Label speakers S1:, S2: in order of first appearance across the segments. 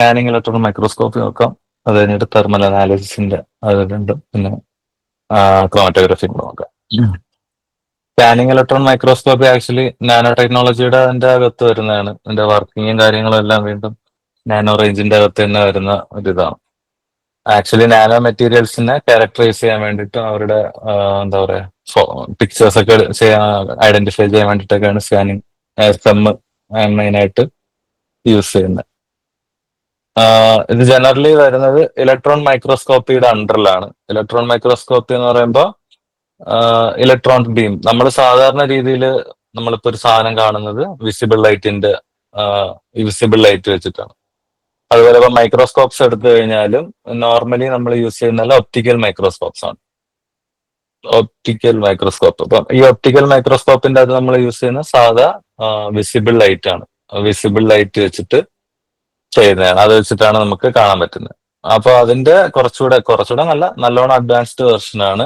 S1: Scanning electron microscopy നോക്കാം. അത് കഴിഞ്ഞിട്ട് തെർമൽ അനാലിസിന്റെ അത് രണ്ടും പിന്നെ ക്രോമാറ്റോഗ്രഫി നോക്കാം. Scanning electron microscopy actually nano ടെക്നോളജിയുടെ അതിന്റെ അകത്ത് വരുന്നതാണ്. അതിന്റെ വർക്കിങ്ങും കാര്യങ്ങളും എല്ലാം വീണ്ടും നാനോ റേഞ്ചിന്റെ അകത്ത് തന്നെ വരുന്ന ഒരു ഇതാണ് ആക്ച്വലി നാനോ മെറ്റീരിയൽസിനെ ക്യാരക്ടറൈസ് ചെയ്യാൻ വേണ്ടിയിട്ട് അവരുടെ എന്താ പറയാ പിക്ചേഴ്സ് ഒക്കെ ചെയ്യാൻ ഐഡന്റിഫൈ ചെയ്യാൻ വേണ്ടിയിട്ടൊക്കെയാണ് സ്കാനിങ് മെയിനായിട്ട് മെയിൻ ആയിട്ട് യൂസ് ചെയ്യുന്നത്. ഇത് ജനറലി വരുന്നത് ഇലക്ട്രോൺ മൈക്രോസ്കോപ്പിയുടെ അണ്ടറിലാണ് ഇലക്ട്രോൺ മൈക്രോസ്കോപ്പി എന്ന് പറയുമ്പോൾ ഇലക്ട്രോൺ ബീം നമ്മൾ സാധാരണ രീതിയിൽ നമ്മളിപ്പോ ഒരു സാധനം കാണുന്നത് വിസിബിൾ ലൈറ്റിന്റെ വിസിബിൾ ലൈറ്റ് വെച്ചിട്ടാണ്. അതുപോലെ ഇപ്പൊ മൈക്രോസ്കോപ്സ് എടുത്തു കഴിഞ്ഞാലും നോർമലി നമ്മൾ യൂസ് ചെയ്യുന്ന ഒപ്റ്റിക്കൽ മൈക്രോസ്കോപ്സ് ആണ്. ഒപ്റ്റിക്കൽ മൈക്രോസ്കോപ്പ് അപ്പം ഈ ഒപ്റ്റിക്കൽ മൈക്രോസ്കോപ്പിന്റെ അത് നമ്മൾ യൂസ് ചെയ്യുന്ന സാധാ വിസിബിൾ ലൈറ്റ് ആണ്. വിസിബിൾ ലൈറ്റ് വെച്ചിട്ട് ചെയ്യുന്നതാണ് അത് വെച്ചിട്ടാണ് നമുക്ക് കാണാൻ പറ്റുന്നത്. അപ്പൊ അതിന്റെ കുറച്ചുകൂടെ കുറച്ചുകൂടെ നല്ല നല്ലോണം അഡ്വാൻസ്ഡ് വെർഷൻ ആണ്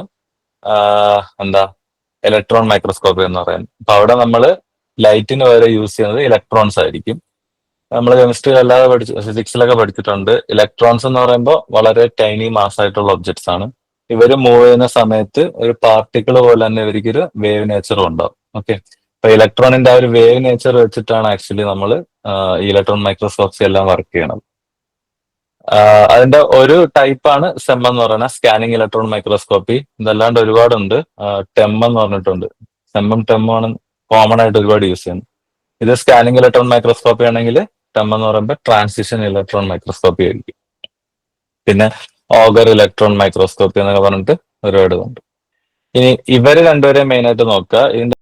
S1: എന്താ ഇലക്ട്രോൺ മൈക്രോസ്കോപ്പ് എന്ന് പറയുന്നത്. അപ്പൊ അവിടെ നമ്മൾ ലൈറ്റിന് വരെ യൂസ് ചെയ്യുന്നത് ഇലക്ട്രോൺസ് ആയിരിക്കും. നമ്മൾ കെമിസ്ട്രി അല്ലാതെ പഠിച്ചു ഫിസിക്സിലൊക്കെ പഠിച്ചിട്ടുണ്ട്. ഇലക്ട്രോൺസ് എന്ന് പറയുമ്പോൾ വളരെ ടൈനി മാസ് ആയിട്ടുള്ള ഒബ്ജക്ട്സ് ആണ്. ഇവർ മൂവ് ചെയ്യുന്ന സമയത്ത് ഒരു പാർട്ടിക്കിൾ പോലെ തന്നെ ഇവർക്കൊരു വേവ് നേച്ചറും ഉണ്ടാവും. ഓക്കെ ഇലക്ട്രോണിന്റെ ആ ഒരു വേവ് നേച്ചർ വെച്ചിട്ടാണ് ആക്ച്വലി നമ്മൾ ഈ ഇലക്ട്രോൺ മൈക്രോസ്കോപ്സ് എല്ലാം വർക്ക് ചെയ്യണം അതിന്റെ ഒരു ടൈപ്പാണ് സെം എന്ന് പറയുന്ന സ്കാനിങ് ഇലക്ട്രോൺ മൈക്രോസ്കോപ്പി. ഇതല്ലാണ്ട് ഒരുപാടുണ്ട്. ടെം എന്ന് പറഞ്ഞിട്ടുണ്ട്. സെമ്മും ടെമ്മും ആണ് കോമൺ ആയിട്ട് ഒരുപാട് യൂസ് ചെയ്യുന്നത്. ഇത് സ്കാനിങ് ഇലക്ട്രോൺ മൈക്രോസ്കോപ്പി ആണെങ്കിൽ ടെം എന്ന് പറയുമ്പോൾ ട്രാൻസിഷൻ ഇലക്ട്രോൺ മൈക്രോസ്കോപ്പി ആയിരിക്കും. പിന്നെ ഓഗർ ഇലക്ട്രോൺ മൈക്രോസ്കോപ്പി എന്നൊക്കെ പറഞ്ഞിട്ട് ഒരുപാട് ഉണ്ട് ഇനി ഇവർ രണ്ടുപേരെയും മെയിൻ ആയിട്ട് നോക്കുക. ഇതിന്റെ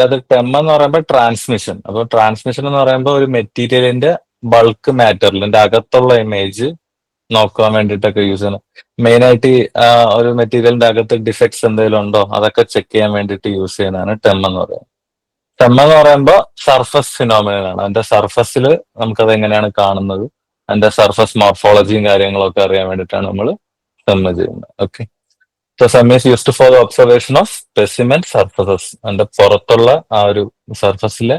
S1: അത് ടെം എന്ന് പറയുമ്പോൾ ട്രാൻസ്മിഷൻ അപ്പൊ ട്രാൻസ്മിഷൻ എന്ന് പറയുമ്പോൾ ഒരു മെറ്റീരിയലിന്റെ ബൾക്ക് മാറ്ററിലിന്റെ അകത്തുള്ള ഇമേജ് നോക്കാൻ വേണ്ടിയിട്ടൊക്കെ യൂസ് ചെയ്യണം മെയിൻ ആയിട്ട് ഒരു മെറ്റീരിയലിന്റെ അകത്ത് ഡിഫക്ട്സ് എന്തെങ്കിലും ഉണ്ടോ അതൊക്കെ ചെക്ക് ചെയ്യാൻ വേണ്ടിയിട്ട് യൂസ് ചെയ്യുന്നതാണ് ടെം എന്ന് പറയുന്നത്. ടെം എന്ന് പറയുമ്പോൾ സർഫസ് ഫിനോമിനാണ് അതിന്റെ സർഫസിൽ നമുക്കത് എങ്ങനെയാണ് കാണുന്നത് അതിന്റെ സർഫസ് മോർഫോളജിയും കാര്യങ്ങളൊക്കെ അറിയാൻ വേണ്ടിയിട്ടാണ് നമ്മൾ ടെം ചെയ്യുന്നത്. Okay so SEM is used for the observation of specimen surfaces അതിന്റെ പുറത്തുള്ള ആ ഒരു സർഫസിലെ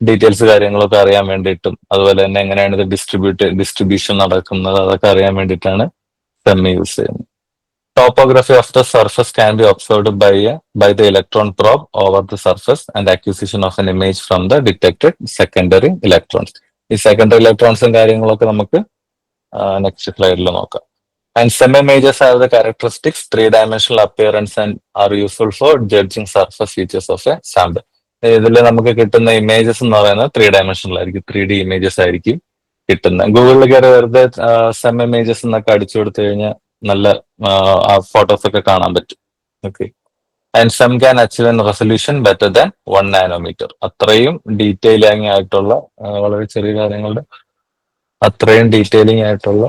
S1: ഡീറ്റെയിൽസ് കാര്യങ്ങളൊക്കെ അറിയാൻ വേണ്ടിയിട്ടും അതുപോലെ തന്നെ എങ്ങനെയാണ് ഇത് ഡിസ്ട്രിബ്യൂട്ട് ഡിസ്ട്രിബ്യൂഷൻ നടക്കുന്നത് അതൊക്കെ അറിയാൻ വേണ്ടിയിട്ടാണ് സെമി യൂസ് ചെയ്യുന്നത്. Topography of the surface can be observed by by the electron probe over the surface and acquisition of an image from the detected secondary electrons ഈ സെക്കൻഡറി ഇലക്ട്രോൺസും കാര്യങ്ങളൊക്കെ നമുക്ക് നെക്സ്റ്റ് സ്ലൈഡിൽ നോക്കാം. And some images have the characteristics, three-dimensional appearance and are useful for judging surface features of a sample. ഇതിൽ നമുക്ക് കിട്ടുന്ന images എന്ന് പറയുന്നത് ത്രീ ഡയമെൻഷനൽ ആയിരിക്കും ത്രീ ഡി ഇമേജസ് ആയിരിക്കും കിട്ടുന്നത്. ഗൂഗിളിൽ കയറി വെറുതെ സെം ഇമേജസ് എന്നൊക്കെ അടിച്ചു കൊടുത്തു കഴിഞ്ഞാൽ നല്ല ഫോട്ടോസ് ഒക്കെ കാണാൻ പറ്റും. Okay and SEM can achieve an resolution better than one nanometre അത്രയും ഡീറ്റെയിലിംഗ് ആയിട്ടുള്ള വളരെ ചെറിയ കാര്യങ്ങളുടെ അത്രയും ഡീറ്റെയിലിംഗ് ആയിട്ടുള്ള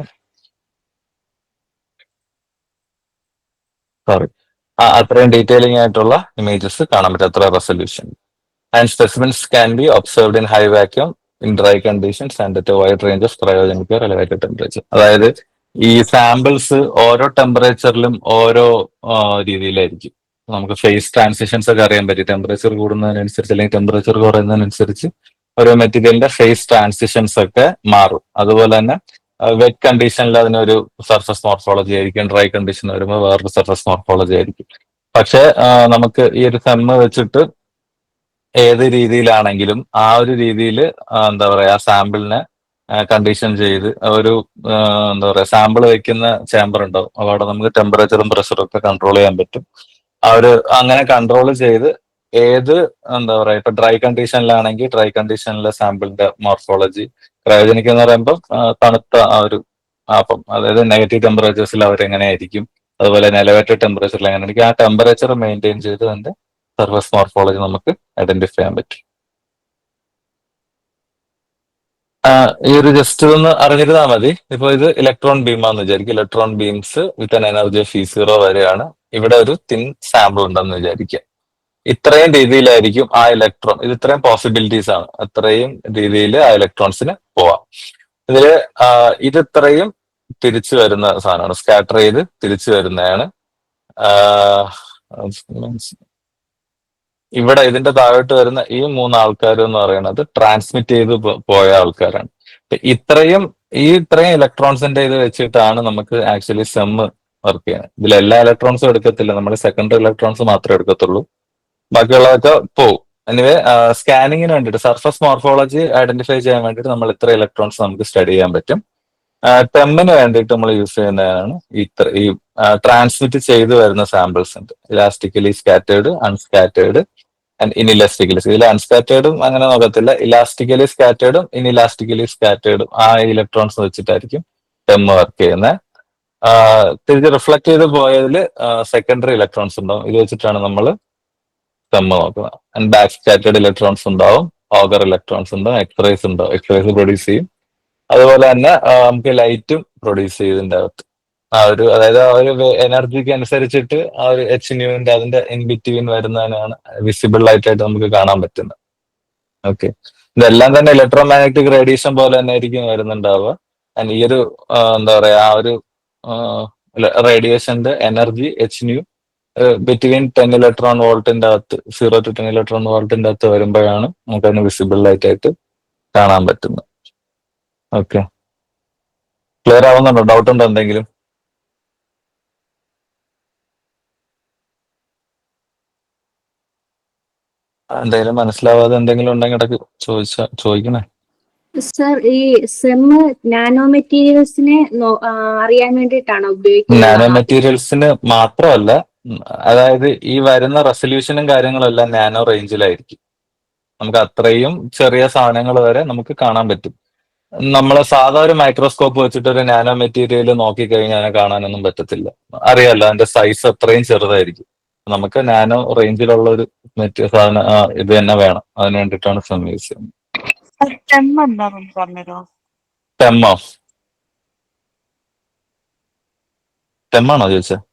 S1: സോറി അത്രയും ഡീറ്റെയിലിംഗ് ആയിട്ടുള്ള ഇമേജസ് കാണാൻ പറ്റും അത്ര resolution and specimens can be observed in high vacuum in dry conditions and at wide range of cryogenic related temperature അതായത് ഈ സാമ്പിൾസ് ഓരോ ടെമ്പറേച്ചറിലും ഓരോ രീതിയിലായിരിക്കും. നമുക്ക് ഫേസ് ട്രാൻസിഷൻസ് ഒക്കെ അറിയാൻ പറ്റും. ടെമ്പറേച്ചർ കൂടുന്നതിനനുസരിച്ച് അല്ലെങ്കിൽ ടെമ്പറേച്ചർ കുറയുന്നതിനനുസരിച്ച് ഓരോ മെറ്റീരിയലിന്റെ ഫേസ് ട്രാൻസിഷൻസ് ഒക്കെ മാറും. അതുപോലെ തന്നെ വെറ്റ് കണ്ടീഷനിൽ അതിനൊരു സർഫസ് മോർഫോളജി ആയിരിക്കും ഡ്രൈ കണ്ടീഷൻ വരുമ്പോൾ വേറൊരു സർഫസ് മോർഫോളജി ആയിരിക്കും. പക്ഷെ നമുക്ക് ഈ ഒരു സെമ്മ് വെച്ചിട്ട് ഏത് രീതിയിലാണെങ്കിലും ആ ഒരു രീതിയിൽ എന്താ പറയാ സാമ്പിളിനെ കണ്ടീഷൻ ചെയ്ത് ഒരു എന്താ പറയാ സാമ്പിൾ വെക്കുന്ന ചേമ്പർ ഉണ്ടാവും അവിടെ നമുക്ക് ടെമ്പറേച്ചറും പ്രഷറും ഒക്കെ കൺട്രോൾ ചെയ്യാൻ പറ്റും. ആ ഒരു അങ്ങനെ കൺട്രോൾ ചെയ്ത് ഏത് എന്താ പറയാ ഇപ്പൊ ഡ്രൈ കണ്ടീഷനിലാണെങ്കിൽ ഡ്രൈ കണ്ടീഷനിലെ സാമ്പിളിന്റെ മോർഫോളജി ക്രയോജനിക് എന്ന് പറയുമ്പോൾ തണുത്ത ആ ഒരു അപ്പം അതായത് നെഗറ്റീവ് ടെമ്പറേച്ചേഴ്സിൽ അവരെങ്ങനെയായിരിക്കും? അതുപോലെ എലവേറ്റഡ് ടെമ്പറേച്ചറിൽ എങ്ങനെയായിരിക്കും ആ ടെമ്പറേച്ചർ മെയിന്റെയിൻ ചെയ്ത് അതിന്റെ സർഫസ് മോർഫോളജി നമുക്ക് ഐഡന്റിഫൈ ചെയ്യാൻ പറ്റും. ഈ ഒരു ജസ്റ്റ് ഒന്ന് അറിഞ്ഞിരുന്നാൽ മതി. ഇപ്പൊ ഇത് ഇലക്ട്രോൺ ബീമാന്ന് വിചാരിക്കും. Electron beams with energy of zero വരെയാണ്. ഇവിടെ ഒരു തിൻ സാമ്പിൾ ഉണ്ടെന്ന് വിചാരിക്കുക ഇത്രയും രീതിയിലായിരിക്കും ആ ഇലക്ട്രോൺ ഇത് ഇത്രയും പോസിബിലിറ്റീസ് ആണ്. അത്രയും രീതിയിൽ ആ ഇലക്ട്രോൺസിന് പോവാം. ഇതിൽ ഇത് ഇത്രയും തിരിച്ചു വരുന്ന സാധനമാണ്. സ്കാറ്റർ ചെയ്ത് തിരിച്ചു വരുന്നതാണ്. ഇവിടെ ഇതിന്റെ താഴോട്ട് വരുന്ന ഈ മൂന്ന് ആൾക്കാർ എന്ന് പറയുന്നത് ട്രാൻസ്മിറ്റ് ചെയ്ത് പോയ ആൾക്കാരാണ്. ഇത്രയും ഈ ഇത്രയും ഇലക്ട്രോൺസിന്റെ ഇത് വെച്ചിട്ടാണ് നമുക്ക് ആക്ച്വലി സെമ്മ് വർക്ക് ചെയ്യുന്നത്. ഇതിൽ എല്ലാ ഇലക്ട്രോൺസും എടുക്കത്തില്ല. നമ്മുടെ സെക്കൻഡറി ഇലക്ട്രോൺസ് മാത്രമേ എടുക്കത്തുള്ളൂ. ബാക്കിയുള്ളതൊക്കെ പോകും എനിവേ സ്കാനിങ്ങിന് വേണ്ടിയിട്ട് സർഫസ് മോർഫോളജി ഐഡന്റിഫൈ ചെയ്യാൻ വേണ്ടിയിട്ട് നമ്മൾ ഇത്ര ഇലക്ട്രോൺസ് നമുക്ക് സ്റ്റഡി ചെയ്യാൻ പറ്റും. ടെമ്മിന് വേണ്ടിയിട്ട് നമ്മൾ യൂസ് ചെയ്യുന്നതാണ് ഇത്ര ഈ ട്രാൻസ്മിറ്റ് ചെയ്തു വരുന്ന സാമ്പിൾസ് ഉണ്ട്. Elastically scattered unscattered and inelastically ഇതിൽ അൺസ്കാറ്റേർഡും അങ്ങനെ നോക്കത്തില്ല. ഇലാസ്റ്റിക്കലി സ്കാറ്റേർഡും ഇൻഇലാസ്റ്റിക്കലി സ്കാറ്റേർഡും ആ ഇലക്ട്രോൺസ് വെച്ചിട്ടായിരിക്കും ടെം വർക്ക് ചെയ്യുന്നത്. തിരിച്ച് റിഫ്ലക്ട് ചെയ്ത് പോയതിൽ സെക്കൻഡറി ഇലക്ട്രോൺസ് ഉണ്ടാവും. ഇത് വെച്ചിട്ടാണ് നമ്മൾ ടെം നോക്കുന്നത് ആൻഡ് ബാക്ക് സ്കാറ്റേഡ് ഇലക്ട്രോൺസ് ഉണ്ടാവും. ഓഗർ ഇലക്ട്രോൺസ് ഉണ്ടാവും എക്സ്റേസ് ഉണ്ടാവും എക്സ്റേസ് പ്രൊഡ്യൂസ് ചെയ്യും. അതുപോലെ തന്നെ നമുക്ക് ലൈറ്റും പ്രൊഡ്യൂസ് ചെയ്തിന്റെ അകത്ത്. ആ ഒരു അതായത് ആ ഒരു എനർജിക്ക് അനുസരിച്ചിട്ട് ആ ഒരു എച്ച് ന്യൂവിന്റെ അതിന്റെ ഇൻ ബിറ്റ്വീൻ വരുന്നതിനാണ് വിസിബിൾ ലൈറ്റായിട്ട് നമുക്ക് കാണാൻ പറ്റുന്നത്. ഓക്കെ ഇതെല്ലാം തന്നെ ഇലക്ട്രോ മാഗ്നറ്റിക് റേഡിയേഷൻ പോലെ തന്നെ ആയിരിക്കും വരുന്നുണ്ടാവുക. ഈ ഒരു എന്താ പറയാ ആ ഒരു റേഡിയേഷന്റെ energy h nu between ten electron വോൾട്ടിന്റെ അകത്ത് സീറോ ടു ടെൻ ഇലക്ട്രോൺ വോൾട്ടിന്റെ അകത്ത് വരുമ്പോഴാണ് നമുക്കതിന് വിസിബിൾ ലൈറ്റ് ആയിട്ട് കാണാൻ പറ്റുന്നത്. ഓക്കെ ക്ലിയർ ആവുന്നുണ്ടോ? ഡൗട്ട് ഉണ്ടോ എന്തെങ്കിലും? എന്തെങ്കിലും മനസ്സിലാവാതെ എന്തെങ്കിലും ഉണ്ടെങ്കിൽ ഇടയ്ക്ക് ചോദിച്ച ചോദിക്കണേ.
S2: സർ ഈ സെമ്മ് നാനോ മെറ്റീരിയൽസിനെ അറിയാൻ വേണ്ടിയിട്ടാണ് ഉപയോഗിക്കുന്നത്?
S1: നാനോ മെറ്റീരിയൽസിന് മാത്രമല്ല അതായത് ഈ വരുന്ന റെസൊല്യൂഷനും കാര്യങ്ങളെല്ലാം നാനോ റേഞ്ചിലായിരിക്കും. നമുക്ക് അത്രയും ചെറിയ സാധനങ്ങൾ വരെ നമുക്ക് കാണാൻ പറ്റും. നമ്മൾ സാധാ ഒരു മൈക്രോസ്കോപ്പ് വെച്ചിട്ട് ഒരു നാനോ മെറ്റീരിയൽ നോക്കിക്കഴിഞ്ഞാൽ കാണാനൊന്നും പറ്റത്തില്ല. അറിയാലോ അതിന്റെ സൈസ് അത്രയും ചെറുതായിരിക്കും. നമുക്ക് നാനോ റേഞ്ചിലുള്ള ഒരു മെറ്റീരിയൽ സാധന ഇത് തന്നെ വേണം. അതിന് വേണ്ടിയിട്ടാണ് സെം യൂസ് ചെയ്യുന്നത്. ടെമ്മോ? ടെമ്മാണോ ചോദിച്ചത്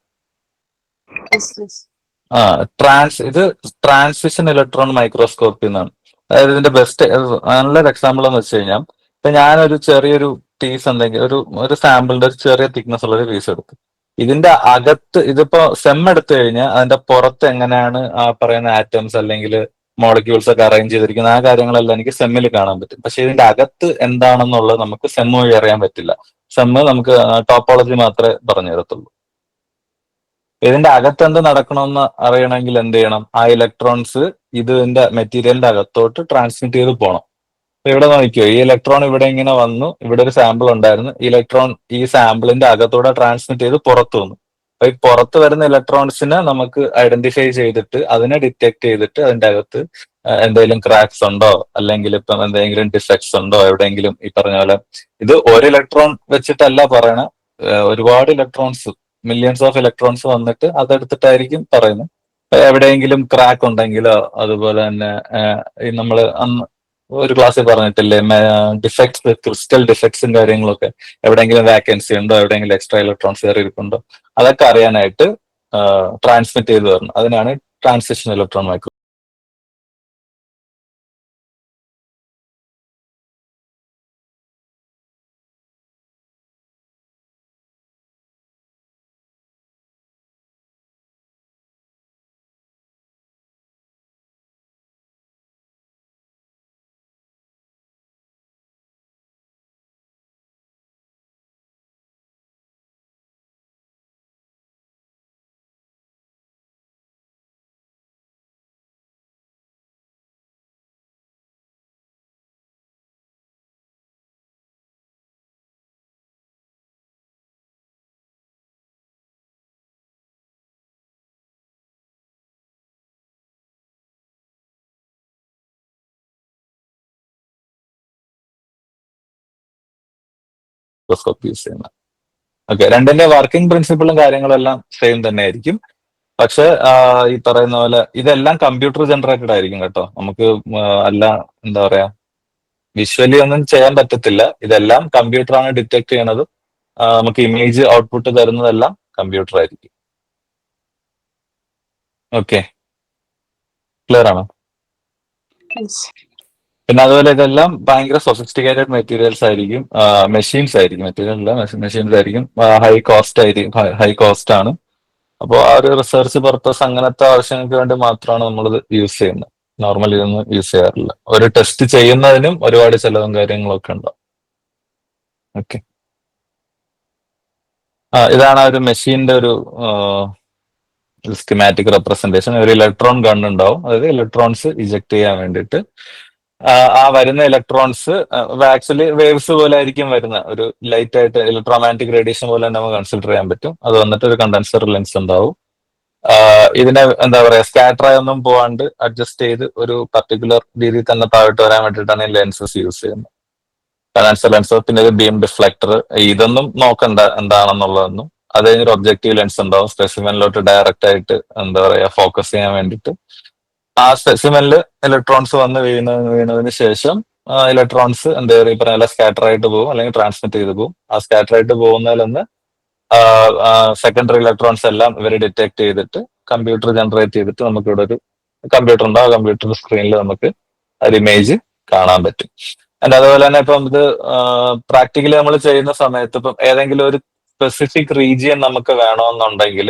S1: ആ ട്രാൻസ് ഇത് ട്രാൻസ്മിഷൻ ഇലക്ട്രോൺ മൈക്രോസ്കോപ്പി എന്നാണ്. അതായത് ഇതിന്റെ ബെസ്റ്റ് നല്ലൊരു എക്സാമ്പിൾ എന്ന് വെച്ച് കഴിഞ്ഞാൽ ഇപ്പൊ ഞാനൊരു ചെറിയൊരു പീസ് എന്തെങ്കിലും ഒരു ഒരു സാമ്പിളിന്റെ ഒരു ചെറിയ തിക്നെസ് ഉള്ള ഒരു പീസ് എടുത്തു. ഇതിന്റെ അകത്ത് ഇതിപ്പോ സെം എടുത്തു കഴിഞ്ഞാൽ അതിന്റെ പുറത്ത് എങ്ങനെയാണ് ആ പറയുന്ന ആറ്റംസ് അല്ലെങ്കിൽ മോളിക്യൂൾസ് ഒക്കെ അറേഞ്ച് ചെയ്തിരിക്കുന്ന ആ കാര്യങ്ങളെല്ലാം എനിക്ക് സെമ്മിൽ കാണാൻ പറ്റും. പക്ഷെ ഇതിന്റെ അകത്ത് എന്താണെന്നുള്ളത് നമുക്ക് സെമ്മ് വഴി അറിയാൻ പറ്റില്ല. സെമ്മ് നമുക്ക് ടോപ്പോളജി മാത്രമേ പറഞ്ഞു തരത്തുള്ളൂ ഇതിന്റെ അകത്ത് എന്ത് നടക്കണമെന്ന് അറിയണമെങ്കിൽ എന്ത് ചെയ്യണം? ആ ഇലക്ട്രോൺസ് ഇതിന്റെ മെറ്റീരിയലിന്റെ അകത്തോട്ട് ട്രാൻസ്മിറ്റ് ചെയ്ത് പോകണം അപ്പൊ ഇവിടെ നോക്കിയോ ഈ ഇലക്ട്രോൺ ഇവിടെ ഇങ്ങനെ വന്നു ഇവിടെ ഒരു സാമ്പിൾ ഉണ്ടായിരുന്നു. ഇലക്ട്രോൺ ഈ സാമ്പിളിന്റെ അകത്തൂടെ ട്രാൻസ്മിറ്റ് ചെയ്ത് പുറത്തു വന്നു. അപ്പൊ ഈ പുറത്ത് വരുന്ന ഇലക്ട്രോൺസിനെ നമുക്ക് ഐഡന്റിഫൈ ചെയ്തിട്ട് അതിനെ ഡിറ്റക്ട് ചെയ്തിട്ട് അതിന്റെ അകത്ത് എന്തെങ്കിലും ക്രാക്സ് ഉണ്ടോ? അല്ലെങ്കിൽ ഇപ്പം എന്തെങ്കിലും ഡിഫക്ട്സ് ഉണ്ടോ? എവിടെയെങ്കിലും ഈ പറഞ്ഞ പോലെ ഇത് ഒരു ഇലക്ട്രോൺ വെച്ചിട്ടല്ല പറയണ ഒരുപാട് ഇലക്ട്രോൺസ് മില്യൺസ് ഓഫ് ഇലക്ട്രോൺസ് വന്നിട്ട് അതെടുത്തിട്ടായിരിക്കും പറയുന്നത്. എവിടെയെങ്കിലും ക്രാക്ക് ഉണ്ടെങ്കിലോ അതുപോലെ തന്നെ നമ്മൾ അന്ന് ഒരു ക്ലാസ്സിൽ പറഞ്ഞിട്ടില്ലേ ഡിഫക്ട്സ് ക്രിസ്റ്റൽ ഡിഫക്ട്സും കാര്യങ്ങളൊക്കെ എവിടെയെങ്കിലും വാക്കൻസി ഉണ്ടോ എവിടെയെങ്കിലും എക്സ്ട്രാ ഇലക്ട്രോൺസ് കയറിയിരിപ്പുണ്ടോ അതൊക്കെ അറിയാനായിട്ട് ട്രാൻസ്മിറ്റ് ചെയ്ത് വരണം അതിനാണ് transition electron micro microscope use ചെയ്യുന്നത്. ഓക്കെ രണ്ടിന്റെ വർക്കിംഗ് പ്രിൻസിപ്പിളും കാര്യങ്ങളും എല്ലാം സെയിം തന്നെ ആയിരിക്കും പക്ഷെ ഈ പറയുന്ന പോലെ ഇതെല്ലാം കമ്പ്യൂട്ടർ ജനറേറ്റഡ് ആയിരിക്കും കേട്ടോ. നമുക്ക് അല്ല എന്താ പറയാ വിഷ്വലി ഒന്നും ചെയ്യാൻ പറ്റത്തില്ല. ഇതെല്ലാം കമ്പ്യൂട്ടറാണ് ഡിറ്റക്ട് ചെയ്യണത് നമുക്ക് ഇമേജ് ഔട്ട്പുട്ട് തരുന്നതെല്ലാം കമ്പ്യൂട്ടർ ആയിരിക്കും. ഓക്കെ ക്ലിയർ ആണോ? പിന്നെ അതുപോലെ ഇതെല്ലാം ഭയങ്കര സൊഫിസ്റ്റിക്കേറ്റഡ് മെറ്റീരിയൽസ് ആയിരിക്കും. മെഷീൻസ് ആയിരിക്കും. മെറ്റീരിയൽ അല്ല മെഷീൻസ് ആയിരിക്കും. ഹൈ കോസ്റ്റ് ആയിരിക്കും ഹൈ കോസ്റ്റ് ആണ്. അപ്പോൾ ആ ഒരു റിസർച്ച് പർപ്പസ് അങ്ങനത്തെ ആവശ്യങ്ങൾക്ക് വേണ്ടി മാത്രമാണ് നമ്മളിത് യൂസ് ചെയ്യുന്നത്. നോർമലി ഇതൊന്നും യൂസ് ചെയ്യാറില്ല. ഒരു ടെസ്റ്റ് ചെയ്യുന്നതിനും ഒരുപാട് ചെലവും കാര്യങ്ങളൊക്കെ ഉണ്ടാവും. ഓക്കെ ഇതാണ് ഒരു മെഷീന്റെ ഒരു സ്കിമാറ്റിക് റെപ്രസെന്റേഷൻ ഒരു ഇലക്ട്രോൺ ഗൺ ഉണ്ടാവും. അതായത് ഇലക്ട്രോൺസ് ഇജക്ട് ചെയ്യാൻ വേണ്ടിയിട്ട് ആ, വരുന്ന ഇലക്ട്രോൺസ് ആക്ച്വലി വേവ്സ് പോലെ ആയിരിക്കും വരുന്ന. ഒരു ലൈറ്റ് ആയിട്ട് ഇലക്ട്രോമാഗ്നറ്റിക് റേഡിയേഷൻ പോലെ തന്നെ നമുക്ക് കൺസിഡർ ചെയ്യാൻ പറ്റും. അത് വന്നിട്ട് ഒരു കണ്ടൻസർ ലെൻസ് ഉണ്ടാവും. ഇതിനെ എന്താ പറയാ സ്കാറ്റർ ആയൊന്നും പോവാണ്ട് അഡ്ജസ്റ്റ് ചെയ്ത് ഒരു പർട്ടിക്കുലർ രീതിയിൽ തന്നെ താഴോട്ട് വരാൻ വേണ്ടിയിട്ടാണ് ഈ ലെൻസസ് യൂസ് ചെയ്യുന്നത്. കണ്ടൻസർ ലെൻസ് പിന്നെ ഒരു ബീം ഡിഫ്ലക്ടർ ഇതൊന്നും നോക്കണ്ട എന്താണെന്നുള്ളതൊന്നും. അത് കഴിഞ്ഞൊരു ഒബ്ജക്റ്റീവ് ലെൻസ് ഉണ്ടാവും. സ്പെസിമെനിലോട്ട് ഡയറക്റ്റ് ആയിട്ട് എന്താ പറയാ ഫോക്കസ് ചെയ്യാൻ വേണ്ടിയിട്ട്. ആ സ്പെസിമെനിൽ ഇലക്ട്രോൺസ് വന്ന് വീണ വീണതിന് ശേഷം ഇലക്ട്രോൺസ് എന്താ പറയുക പറഞ്ഞ സ്കാറ്റർ ആയിട്ട് പോകും അല്ലെങ്കിൽ ട്രാൻസ്മിറ്റ് ചെയ്ത് പോകും. ആ സ്കാറ്റർ ആയിട്ട് പോകുന്നതിൽ നിന്ന് സെക്കൻഡറി ഇലക്ട്രോൺസ് എല്ലാം ഇവർ ഡിറ്റക്ട് ചെയ്തിട്ട് കമ്പ്യൂട്ടർ ജനറേറ്റ് ചെയ്തിട്ട് നമുക്ക് ഇവിടെ ഒരു കമ്പ്യൂട്ടർ ഉണ്ടാവും കമ്പ്യൂട്ടർ സ്ക്രീനിൽ നമുക്ക് ഒരു ഇമേജ് കാണാൻ പറ്റും. and അതുപോലെ തന്നെ ഇപ്പം ഇത് പ്രാക്ടിക്കലി നമ്മൾ ചെയ്യുന്ന സമയത്ത് ഇപ്പം ഏതെങ്കിലും ഒരു സ്പെസിഫിക് റീജിയൻ നമുക്ക് വേണമെന്നുണ്ടെങ്കിൽ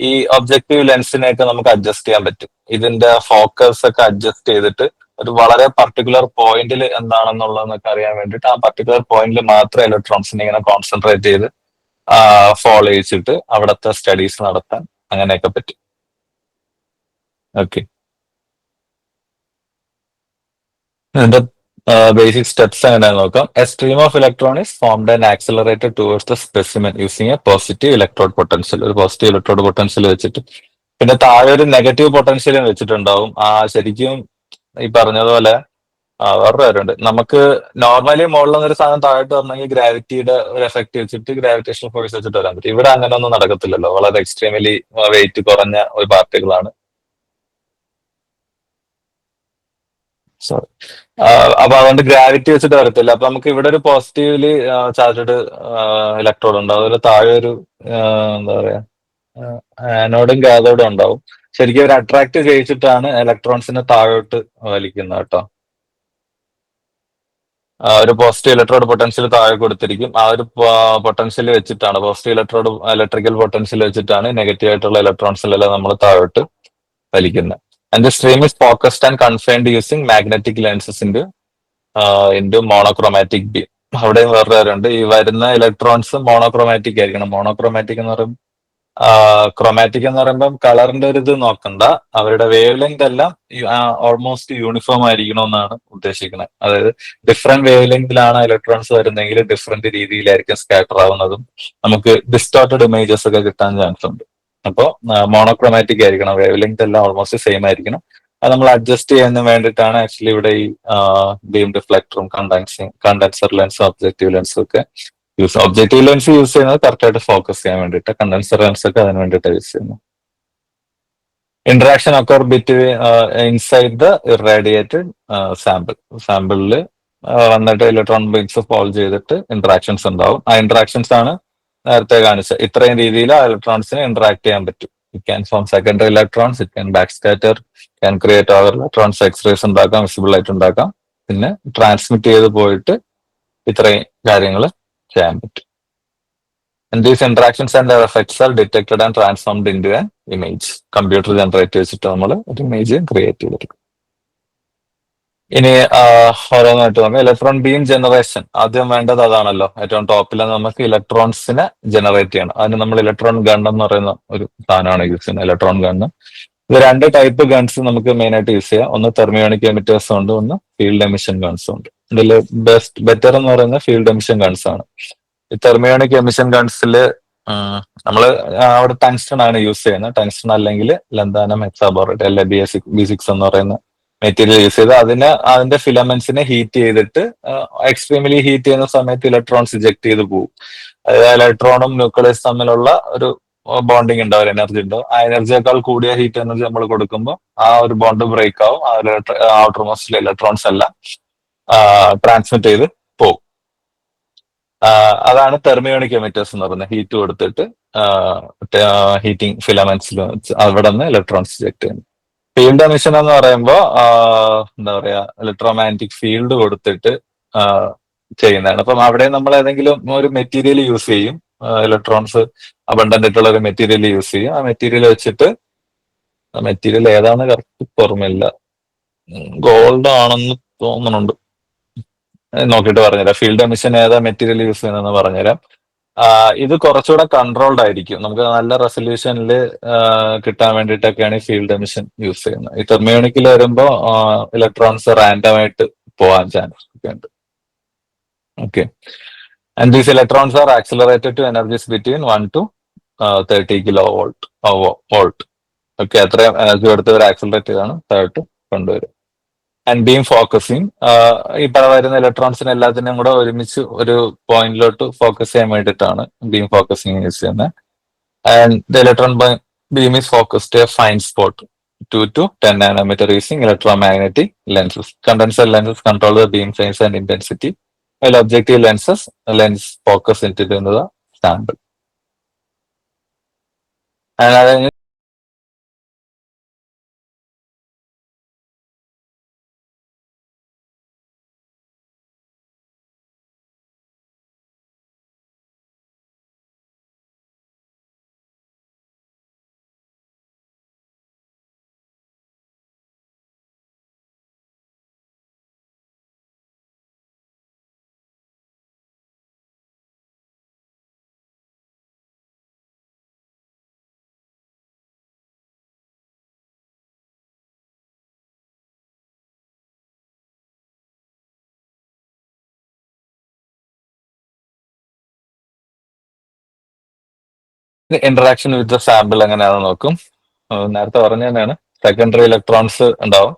S1: ഈ ഒബ്ജക്റ്റീവ് ലെൻസിനെയൊക്കെ നമുക്ക് അഡ്ജസ്റ്റ് ചെയ്യാൻ പറ്റും. ഇതിന്റെ ഫോക്കസ് ഒക്കെ അഡ്ജസ്റ്റ് ചെയ്തിട്ട് ഒരു വളരെ പർട്ടിക്കുലർ പോയിന്റിൽ എന്താണെന്നുള്ളതെന്നൊക്കെ അറിയാൻ വേണ്ടിയിട്ട് ആ പർട്ടിക്കുലർ പോയിന്റിൽ മാത്രം ഇലക്ട്രോൺസിനെ ഇങ്ങനെ കോൺസെൻട്രേറ്റ് ചെയ്ത് ഫോളോ ചെയ്യിച്ചിട്ട് അവിടുത്തെ സ്റ്റഡീസ് നടത്താൻ അങ്ങനെയൊക്കെ പറ്റും. ഓക്കെ ബേസിക് സ്റ്റെപ്സ് എങ്ങനെയാണെന്ന് നോക്കാം a stream of electron is formed and accelerated towards the specimen using a positive electrode potential ഒരു പോസിറ്റീവ് ഇലക്ട്രോഡ് പൊട്ടൻഷ്യൽ വെച്ചിട്ട്. പിന്നെ താഴെ ഒരു നെഗറ്റീവ് പൊട്ടൻഷ്യലും വെച്ചിട്ടുണ്ടാവും. ആ ശരിക്കും ഈ പറഞ്ഞതുപോലെ ആ വേറെ കാര്യമുണ്ട്. നമുക്ക് നോർമലി മുകളിൽ നിന്നൊരു സാധനം താഴോട്ട് വരണമെങ്കിൽ ഗ്രാവിറ്റിയുടെ ഒരു എഫക്ട് വെച്ചിട്ട് ഗ്രാവിറ്റേഷണൽ ഫോഴ്സ് വെച്ചിട്ട് വരാൻ പറ്റും. ഇവിടെ അങ്ങനെ ഒന്നും നടക്കത്തില്ലല്ലോ. വളരെ എക്സ്ട്രീമലി വെയിറ്റ് കുറഞ്ഞ ഒരു പാർട്ടിക്കിളാണ് സോറി അപ്പൊ അതുകൊണ്ട് ഗ്രാവിറ്റി വെച്ചിട്ട് വരത്തില്ല. അപ്പൊ നമുക്ക് ഇവിടെ ഒരു പോസിറ്റീവ്ലി ചാർജഡ് ഇലക്ട്രോഡ് ഉണ്ട്. അതുപോലെ താഴെ ഒരു എന്താ പറയാ ആനോഡും കാഥോഡും ഉണ്ടാവും. ശരിക്കും അവർ അട്രാക്ട് ചെയ്യിച്ചിട്ടാണ് ഇലക്ട്രോൺസിനെ താഴോട്ട് വലിക്കുന്നത് കേട്ടോ. ഒരു പോസിറ്റീവ് ഇലക്ട്രോഡ് പൊട്ടൻഷ്യൽ താഴെ കൊടുത്തിരിക്കും. ആ ഒരു പൊട്ടൻഷ്യൽ വെച്ചിട്ടാണ് പോസിറ്റീവ് ഇലക്ട്രോഡ് ഇലക്ട്രിക്കൽ പൊട്ടൻഷ്യൽ വെച്ചിട്ടാണ് നെഗറ്റീവ് ആയിട്ടുള്ള ഇലക്ട്രോൺസിലെല്ലാം നമ്മൾ താഴോട്ട് വലിക്കുന്നത്. And stream is focused and confined using magnetic lenses into uh, into monochromatic beam. അവിടെയും വേറെ കാര്യമുണ്ട് ഈ വരുന്ന ഇലക്ട്രോൺസ് മോണോക്രോമാറ്റിക് ആയിരിക്കണം. മോണോക്രോമാറ്റിക് എന്ന് പറയുമ്പോൾ ക്രോമാറ്റിക് എന്ന് പറയുമ്പോൾ കളറിന്റെ ഒരു ഇത് നോക്കണ്ട. അവരുടെ വേവ് ലെങ്ത് എല്ലാം ഓൾമോസ്റ്റ് യൂണിഫോം ആയിരിക്കണം എന്നാണ് ഉദ്ദേശിക്കുന്നത്. അതായത് ഡിഫറെന്റ് വേവ് ലെങ്തിലാണ് ഇലക്ട്രോൺസ് വരുന്നതെങ്കിൽ ഡിഫറെന്റ് രീതിയിലായിരിക്കും സ്കാറ്റർ ആവുന്നതും. നമുക്ക് ഡിസ്റ്റോർട്ടഡ് ഇമേജസ് ഒക്കെ കിട്ടാൻ ചാൻസ് ഉണ്ട്. അപ്പോൾ മോണോക്രോമാറ്റിക് ആയിരിക്കണം വേവ് ലെങ്ത് എല്ലാം ഓൾമോസ്റ്റ് സെയിം ആയിരിക്കണം. അത് നമ്മൾ അഡ്ജസ്റ്റ് ചെയ്യാൻ വേണ്ടിയിട്ടാണ് ആക്ച്വലി ഇവിടെ ഈ ബീം റിഫ്ലക്ടറും കണ്ടൻസിങ് കണ്ടൻസർ ലെൻസും ഒബ്ജക്റ്റീവ് ലെൻസും ഒക്കെ യൂസ് ഒബ്ജക്റ്റീവ് ലെൻസ് യൂസ് ചെയ്യുന്നത് കറക്റ്റ് ആയിട്ട് ഫോക്കസ് ചെയ്യാൻ വേണ്ടിയിട്ട് കണ്ടൻസർ ലെൻസ് ഒക്കെ അതിന് വേണ്ടിയിട്ട് യൂസ് ചെയ്യുന്നു ഇന്ററാക്ഷൻ ഒക്കെ between inside the irradiated sample സാമ്പിളിൽ വന്നിട്ട് ഇലക്ട്രോൺ ബീംസ് ഫോൾ ചെയ്തിട്ട് ഇന്ററാക്ഷൻസ് ഉണ്ടാവും. ആ ഇന്ററാക്ഷൻസ് ആണ് നേരത്തെ കാണിച്ച ഇത്രയും രീതിയിൽ ആ ഇലക്ട്രോൺസിന് ഇന്ററാക്ട് ചെയ്യാൻ പറ്റും. It can form secondary electrons it can back scatter can create Auger electrons X rays ഉണ്ടാക്കാം വിസിബിൾ ആയിട്ട് ഉണ്ടാക്കാം പിന്നെ ട്രാൻസ്മിറ്റ് ചെയ്ത് പോയിട്ട് ഇത്രയും കാര്യങ്ങൾ ചെയ്യാൻ പറ്റും. And these interactions and their effects are detected and transformed into an image. Computer generate വെച്ചിട്ട് നമ്മൾ ഒരു ഇമേജ് ക്രിയേറ്റ് ചെയ്തെടുക്കും ഇനി ഓരോന്നായിട്ട് നോക്കാം ഇലക്ട്രോൺ ബീം ജനറേഷൻ ആദ്യം വേണ്ടത് അതാണല്ലോ. ഏറ്റവും ടോപ്പിൽ നമുക്ക് ഇലക്ട്രോൺസിനെ ജനറേറ്റ് ചെയ്യണം. അതിന് നമ്മൾ ഇലക്ട്രോൺ ഗൺ എന്ന് പറയുന്ന ഒരു സാധനമാണ് യൂസ് ചെയ്യുന്നത്. ഇലക്ട്രോൺ ഗണ്ണ് ഇത് രണ്ട് ടൈപ്പ് ഗൺസ് നമുക്ക് മെയിൻ ആയിട്ട് യൂസ് ചെയ്യാം. ഒന്ന് തെർമിയോണിക് എമിറ്റേഴ്സും ഉണ്ട് ഒന്ന് ഫീൽഡ് എമിഷൻ ഗൺസും ഉണ്ട്. ഇതിൽ ബെസ്റ്റ് ബെറ്റർ എന്ന് പറയുന്നത് ഫീൽഡ് എമിഷൻ ഗൺസ് ആണ്. ഈ തെർമിയോണിക് എമിഷൻ ഗൺസിൽ നമ്മൾ അവിടെ ടങ്സ്റ്റൺ ആണ് യൂസ് ചെയ്യുന്നത്. ടങ്സ്റ്റൺ അല്ലെങ്കിൽ ലന്താനം ഹെക്സാബോറേറ്റ് അല്ലെ ബി എസ് ബി സിക്സ് എന്ന് പറയുന്ന മെറ്റീരിയൽ യൂസ് ചെയ്ത് അതിന് അതിന്റെ ഫിലമെന്റ്സിനെ ഹീറ്റ് ചെയ്തിട്ട് എക്സ്ട്രീംലി ഹീറ്റ് ചെയ്യുന്ന സമയത്ത് ഇലക്ട്രോൺസ് ഇജക്ട് ചെയ്ത് പോകും. അതായത് ഇലക്ട്രോണും ന്യൂക്ലിയസ് തമ്മിലുള്ള ഒരു ബോണ്ടിങ് ഉണ്ടാവും എനർജി ഉണ്ടാവും. ആ എനർജിയേക്കാൾ കൂടിയ ഹീറ്റ് എനർജി നമ്മൾ കൊടുക്കുമ്പോൾ ആ ഒരു ബോണ്ട് ബ്രേക്ക് ആവും ആ ഔട്ടർ മോസ്റ്റിലെ ഇലക്ട്രോൺസ് എല്ലാം ട്രാൻസ്മിറ്റ് ചെയ്ത് പോകും. അതാണ് തെർമിയോണിക് എമിറ്റേഴ്സ് എന്ന് പറയുന്നത്. ഹീറ്റ് കൊടുത്തിട്ട് ഹീറ്റിംഗ് ഫിലമെന്റ്സിൽ അവിടെ നിന്ന് ഇലക്ട്രോൺസ് ഇജക്ട് ചെയ്യുന്നു ഫീൽഡ് എമിഷൻ എന്ന് പറയുമ്പോ എന്താ പറയാ ഇലക്ട്രോമാഗ്നറ്റിക് ഫീൽഡ് കൊടുത്തിട്ട് ചെയ്യുന്നതാണ്. അപ്പം അവിടെ നമ്മൾ ഏതെങ്കിലും ഒരു മെറ്റീരിയൽ യൂസ് ചെയ്യും. ഇലക്ട്രോൺസ് അബണ്ടന്റ് ആയിട്ടുള്ള ഒരു മെറ്റീരിയൽ യൂസ് ചെയ്യും. ആ മെറ്റീരിയൽ വെച്ചിട്ട് ആ മെറ്റീരിയൽ ഏതാണെന്ന് കറക്റ്റ് ഓർമ്മയില്ല ഗോൾഡ് ആണെന്ന് തോന്നുന്നുണ്ട്. നോക്കിയിട്ട് പറഞ്ഞുതരാം. ഫീൽഡ് എമിഷൻ ഏതാ മെറ്റീരിയൽ യൂസ് ചെയ്യുന്നതെന്ന് പറഞ്ഞുതരാം. ഇത് കുറച്ചുകൂടെ കൺട്രോൾഡ് ആയിരിക്കും. നമുക്ക് നല്ല റെസൊല്യൂഷനിൽ കിട്ടാൻ വേണ്ടിയിട്ടൊക്കെയാണ് ഈ ഫീൽഡ് എമിഷൻ യൂസ് ചെയ്യുന്നത്. ഈ തെർമിയോണിക്കിൽ വരുമ്പോൾ ഇലക്ട്രോൺസ് റാൻഡം ആയിട്ട് പോകാൻ ചാൻസ് ഒക്കെ ഉണ്ട്. Okay and these electrons are accelerated to energies between one two thirty kilovolt volt okay അത്രയും എനർജി എടുത്ത് ഒരു ആക്സിലറേറ്റ് ചെയ്താണ് താഴോട്ട് കൊണ്ടുവരും ആൻഡ് ബീം ഫോക്കസിങ് ഈ പറ വരുന്ന ഇലക്ട്രോൺസിനെ എല്ലാത്തിനും കൂടെ ഒരുമിച്ച് ഒരു പോയിന്റിലോട്ട് ഫോക്കസ് ചെയ്യാൻ വേണ്ടിയിട്ടാണ് ബീം ഫോക്കസിങ് യൂസ് ചെയ്യുന്നത് and the electron beam is focused a fine spot to to ten nanometre using electromagnetic lenses condenser lenses control the beam size and intensity അതിൽ objective lenses lens focus into the sample. And അത് interaction with the sample എങ്ങനെയാണെന്ന് നോക്കും. നേരത്തെ പറഞ്ഞ തന്നെയാണ് secondary electrons ഉണ്ടാവും.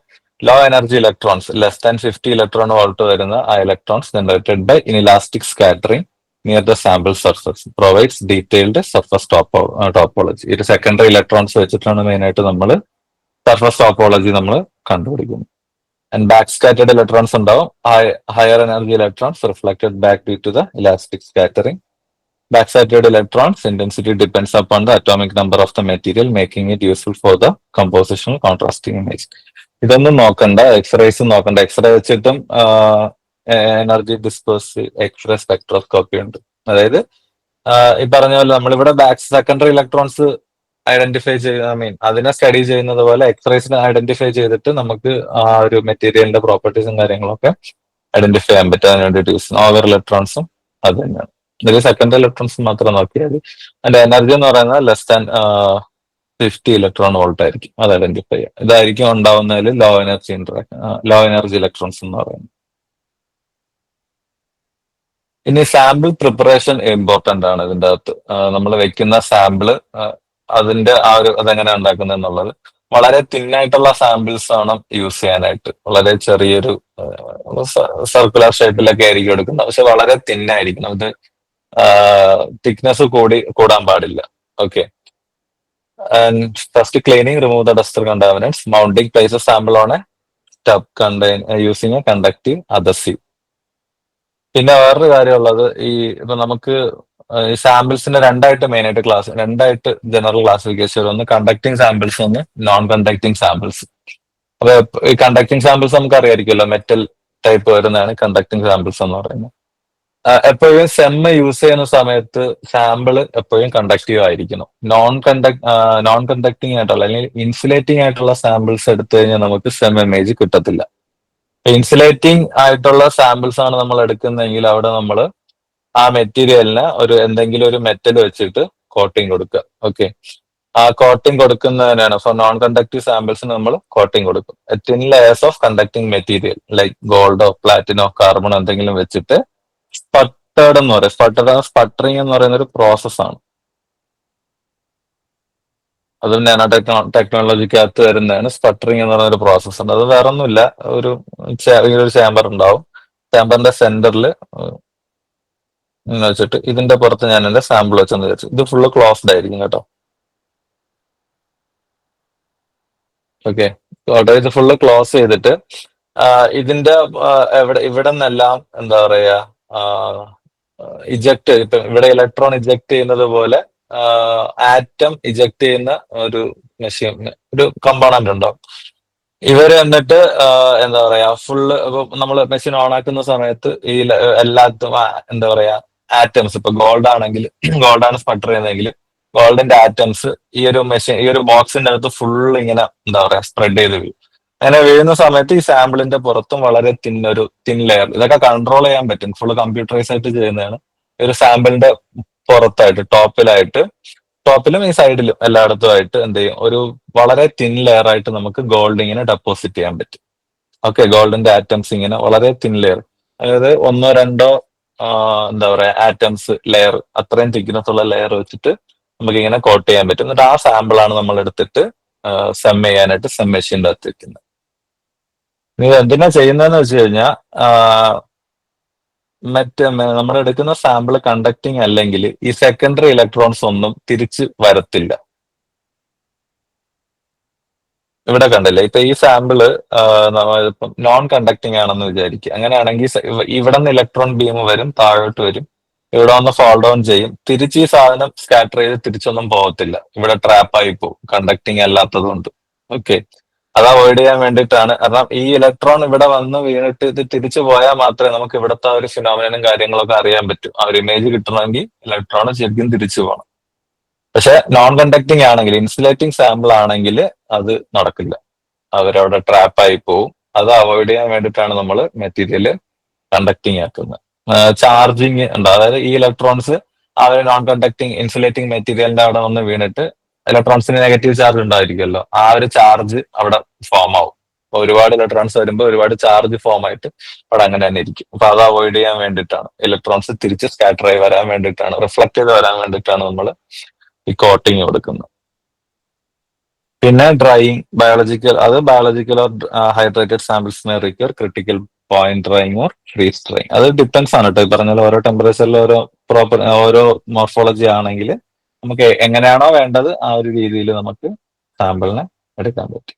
S1: Low energy electrons less than fifty electron volt വരുന്ന ആ electrons generated by elastic scattering near the sample surface provides detailed surface topology ഇത് സെക്കൻഡറി ഇലക്ട്രോൺസ് വെച്ചിട്ടാണ് മെയിൻ ആയിട്ട് നമ്മൾ സർഫസ് ടോപ്പോളജി നമ്മൾ കണ്ടുപിടിക്കുന്നത്. ആൻഡ് ബാക്ക് സ്കാറ്റേഡ് ഇലക്ട്രോൺസ് ഉണ്ടാവും higher energy electrons reflected back due to the elastic scattering backscattering electrons intensity depends upon the atomic number of the material making it useful for the compositional contrasting image. ഇതൊന്നും നോക്കണ്ട X-rays നോക്കണ്ട. X-ray വെച്ചിട്ടും energy disperse x-ray spectroscopy ഉണ്ട് അതായത് ഈ പറഞ്ഞ പോലെ നമ്മളിവിടെ ബാക്ക് സെക്കൻഡറി ഇലക്ട്രോൺസ് ഐഡന്റിഫൈ ചെയ്ത് ഐ മീൻ അതിനെ സ്റ്റഡി ചെയ്യുന്നത് പോലെ എക്സ്റേസിനെ ഐഡന്റിഫൈ ചെയ്തിട്ട് നമുക്ക് ആ ഒരു മെറ്റീരിയലിന്റെ പ്രോപ്പർട്ടീസും കാര്യങ്ങളൊക്കെ ഐഡന്റിഫൈ ചെയ്യാൻ പറ്റും. അതിനുവേണ്ടി ഓവർ ഇലക്ട്രോൺസും അത് തന്നെയാണ്. ഇതിൽ സെക്കൻഡ് ഇലക്ട്രോൺസ് മാത്രം നോക്കിയാൽ അതിന്റെ എനർജി എന്ന് പറയുന്നത് less than fifty electron volt ആയിരിക്കും. അത് ഐഡന്റിഫൈ ചെയ്യുക ഇതായിരിക്കും ഉണ്ടാവുന്നതിൽ low energy low energy electrons എന്ന് പറയുന്നത്. ഇനി സാമ്പിൾ പ്രിപ്പറേഷൻ ഇമ്പോർട്ടന്റ് ആണ് ഇതിന്റെ അകത്ത്. നമ്മൾ വെക്കുന്ന സാമ്പിൾ അതിന്റെ ആ ഒരു അതെങ്ങനെ ഉണ്ടാക്കുന്നത് എന്നുള്ളത് വളരെ തിന്നായിട്ടുള്ള സാമ്പിൾസ് വേണം യൂസ് ചെയ്യാനായിട്ട്. വളരെ ചെറിയൊരു സർക്കുലർ ഷേപ്പിലൊക്കെ ആയിരിക്കും എടുക്കുന്നത്. പക്ഷെ വളരെ തിന്നായിരിക്കണം ഇത് തിക്നെസ് കൂടി കൂടാൻ പാടില്ല. Okay and first cleaning remove the dust or contaminants mounting place sample on a stub contain using a conductive adhesive പിന്നെ വേറൊരു കാര്യമുള്ളത് ഈ ഇപ്പൊ നമുക്ക് സാമ്പിൾസിന്റെ രണ്ടായിട്ട് മെയിൻ ആയിട്ട് ക്ലാസ് രണ്ടായിട്ട് ജനറൽ ക്ലാസിഫിക്കേഷൻ ഒന്ന് കണ്ടക്ടിങ് സാമ്പിൾസ് ഒന്ന് നോൺ കണ്ടക്ടിങ് സാമ്പിൾസ് അപ്പൊ ഈ കണ്ടക്ടിങ് സാമ്പിൾസ് നമുക്ക് അറിയായിരിക്കുമല്ലോ മെറ്റൽ ടൈപ്പ് വരുന്നതാണ് കണ്ടക്ടിങ് സാമ്പിൾസ് എന്ന് പറയുന്നത്. എപ്പോഴും സെമ്മ യൂസ് ചെയ്യുന്ന സമയത്ത് സാമ്പിൾ എപ്പോഴും കണ്ടക്റ്റീവ് ആയിരിക്കണം. നോൺ കണ്ടക്ട് നോൺ കണ്ടക്ടിങ് ആയിട്ടുള്ള അല്ലെങ്കിൽ ഇൻസുലേറ്റിംഗ് ആയിട്ടുള്ള സാമ്പിൾസ് എടുത്തു കഴിഞ്ഞാൽ നമുക്ക് സെം ഇമേജ് കിട്ടത്തില്ല. ഇൻസുലേറ്റിംഗ് ആയിട്ടുള്ള സാമ്പിൾസ് ആണ് നമ്മൾ എടുക്കുന്നതെങ്കിൽ അവിടെ നമ്മൾ ആ മെറ്റീരിയലിന് ഒരു എന്തെങ്കിലും ഒരു മെറ്റൽ വെച്ചിട്ട് കോട്ടിങ് കൊടുക്കുക. ഓക്കെ ആ കോട്ടിങ് കൊടുക്കുന്നതിനാണ്. ഫോർ നോൺ കണ്ടക്റ്റീവ് സാമ്പിൾസിന് നമ്മൾ കോട്ടിങ് കൊടുക്കും. Thin layers of conducting material like ഗോൾഡോ പ്ലാറ്റിനോ കാർബണോ എന്തെങ്കിലും വെച്ചിട്ട് സ്പട്ടേഡ് എന്ന് പറയും. സ്പട്ടർ സ്പട്ടറിങ് എന്ന് പറയുന്ന ഒരു പ്രോസസ് ആണ്. അത് നാനോ ടെക്നോ ടെക്നോളജിക്കകത്ത് വരുന്നതാണ്. സ്പട്ടറിങ് എന്ന് പറയുന്ന ഒരു പ്രോസസ് ഉണ്ട്. അത് വേറെ ഒന്നുമില്ല ഒരു ഒരു ചാമ്പർ ഉണ്ടാവും. ചാമ്പറിന്റെ സെന്ററിൽ വെച്ചിട്ട് ഇതിന്റെ പുറത്ത് ഞാൻ എന്റെ സാമ്പിൾ വെച്ചെന്ന് വിചാരിച്ചു. ഇത് ഫുള്ള് ക്ലോസ്ഡ് ആയിരിക്കും കേട്ടോ. ഓക്കെ കേട്ടോ ഇത് ഫുള്ള് ക്ലോസ് ചെയ്തിട്ട് ഇതിന്റെ എവിടെ ഇവിടെ നിന്നെല്ലാം എന്താ പറയാ ഇജക്ട് ഇപ്പൊ ഇവിടെ ഇലക്ട്രോൺ ഇജക്ട് ചെയ്യുന്നത് പോലെ ആറ്റം ഇജക്ട് ചെയ്യുന്ന ഒരു മെഷീൻ ഒരു കമ്പോണന്റ് ഉണ്ടാവും. ഇവർ എന്നിട്ട് എന്താ പറയാ ഫുള്ള് നമ്മൾ മെഷീൻ ഓൺ ആക്കുന്ന സമയത്ത് ഈ എല്ലാത്തും എന്താ പറയാ ആറ്റംസ് ഇപ്പൊ ഗോൾഡ് ആണെങ്കിൽ ഗോൾഡ് ആണ് സ്പട്ടർ ചെയ്യുന്നതെങ്കിൽ ഗോൾഡിന്റെ ആറ്റംസ് ഈ ഒരു മെഷീൻ ഈ ഒരു ബോക്സിന്റെ അകത്ത് ഫുൾ ഇങ്ങനെ എന്താ പറയാ സ്പ്രെഡ് ചെയ്ത് വീഴും അങ്ങനെ വീഴുന്ന സമയത്ത് ഈ സാമ്പിളിന്റെ പുറത്തും വളരെ തിൻ ഒരു തിൻ ലെയർ ഇതൊക്കെ കൺട്രോൾ ചെയ്യാൻ പറ്റും. ഫുള്ള് കമ്പ്യൂട്ടറൈസ് ആയിട്ട് ചെയ്യുന്നതാണ്. ഒരു സാമ്പിളിന്റെ പുറത്തായിട്ട് ടോപ്പിലായിട്ട്. ടോപ്പിലും ഈ സൈഡിലും എല്ലായിടത്തും ആയിട്ട് എന്ത് ചെയ്യും? ഒരു വളരെ തിൻ ലെയർ ആയിട്ട് നമുക്ക് ഗോൾഡ് ഇങ്ങനെ ഡെപ്പോസിറ്റ് ചെയ്യാൻ പറ്റും. ഓക്കെ ഗോൾഡിന്റെ ആറ്റംസ് ഇങ്ങനെ വളരെ തിൻ ലെയർ അതായത് ഒന്നോ രണ്ടോ എന്താ പറയാ ആറ്റംസ് ലെയർ അത്രയും തിക്നെസ് ഉള്ള ലെയർ വെച്ചിട്ട് നമുക്ക് ഇങ്ങനെ കോട്ട് ചെയ്യാൻ പറ്റും. എന്നിട്ട് ആ സാമ്പിളാണ് നമ്മൾ എടുത്തിട്ട് സെം ചെയ്യാനായിട്ട് സെം മെഷീന്റെ അകത്ത് വെക്കുന്നത്. നീ എന്തിനാ ചെയ്യുന്നതെന്ന് വെച്ച് കഴിഞ്ഞാൽ മറ്റേ നമ്മൾ എടുക്കുന്ന സാമ്പിൾ കണ്ടക്ടിങ് അല്ലെങ്കിൽ ഈ സെക്കൻഡറി ഇലക്ട്രോൺസ് ഒന്നും തിരിച്ച് വരത്തില്ല. ഇവിടെ കണ്ടില്ലേ? ഇപ്പൊ ഈ സാമ്പിൾ നോൺ കണ്ടക്ടിങ് ആണെന്ന് വിചാരിക്കുക. അങ്ങനെയാണെങ്കിൽ ഇവിടെ നിന്ന് ഇലക്ട്രോൺ ബീം വരും താഴോട്ട് വരും ഇവിടെ വന്ന് ഫോൾ ഡൗൺ ചെയ്യും. തിരിച്ച് ഈ സാധനം സ്കാറ്റർ ചെയ്ത് തിരിച്ചൊന്നും പോകത്തില്ല. ഇവിടെ ട്രാപ്പ് ആയി പോകും. കണ്ടക്ടിങ് അല്ലാത്തത് കൊണ്ട് ഓക്കെ അത് അവോയ്ഡ് ചെയ്യാൻ വേണ്ടിയിട്ടാണ്. കാരണം ഈ ഇലക്ട്രോൺ ഇവിടെ വന്ന് വീണിട്ട് ഇത് തിരിച്ചു പോയാൽ മാത്രമേ നമുക്ക് ഇവിടുത്തെ ഒരു ഫിനോമിനും കാര്യങ്ങളൊക്കെ അറിയാൻ പറ്റൂ. ആ ഒരു ഇമേജ് കിട്ടണമെങ്കിൽ ഇലക്ട്രോൺ ശരിക്കും തിരിച്ചു പോകണം. പക്ഷെ നോൺ കണ്ടക്ടിങ് ആണെങ്കിൽ ഇൻസുലേറ്റിംഗ് സാമ്പിൾ ആണെങ്കിൽ അത് നടക്കില്ല. അവരവിടെ ട്രാപ്പ് ആയി പോവും. അത് അവോയ്ഡ് ചെയ്യാൻ വേണ്ടിയിട്ടാണ് നമ്മൾ മെറ്റീരിയൽ കണ്ടക്ടിങ് ആക്കുന്നത്. ചാർജിങ് ഉണ്ട് അതായത് ഈ ഇലക്ട്രോൺസ് ആ ഒരു നോൺ കണ്ടക്ടിങ് ഇൻസുലേറ്റിംഗ് മെറ്റീരിയലിന്റെ അവിടെ വന്ന് വീണിട്ട് ഇലക്ട്രോൺസിന് നെഗറ്റീവ് ചാർജ് ഉണ്ടായിരിക്കുമല്ലോ. ആ ഒരു ചാർജ് അവിടെ ഫോം ആവും. അപ്പൊ ഒരുപാട് ഇലക്ട്രോൺസ് വരുമ്പോൾ ഒരുപാട് ചാർജ് ഫോം ആയിട്ട് അവിടെ അങ്ങനെ തന്നെ ഇരിക്കും. അപ്പൊ അത് അവോയ്ഡ് ചെയ്യാൻ വേണ്ടിയിട്ടാണ്. ഇലക്ട്രോൺസ് തിരിച്ച് സ്കാറ്റർ ആയി വരാൻ വേണ്ടിയിട്ടാണ്. റിഫ്ലക്ട് ചെയ്ത് വരാൻ വേണ്ടിയിട്ടാണ് നമ്മൾ ഈ കോട്ടിങ് കൊടുക്കുന്നത്. പിന്നെ ഡ്രൈയിങ് ബയോളജിക്കൽ അത് biological or hydrated സാമ്പിൾസിനെ require critical point drying or freeze drying അത് ഡിപ്പെൻസ് ആണ് കേട്ടോ ഈ പറഞ്ഞ ഓരോ ടെമ്പറേച്ചറിൽ ഓരോ പ്രോപ്പർ ഓരോ മോർഫോളജി ആണെങ്കിൽ നമുക്ക് എങ്ങനെയാണോ വേണ്ടത് ആ ഒരു രീതിയിൽ നമുക്ക് സാമ്പിളിനെ എടുക്കാൻ പറ്റും.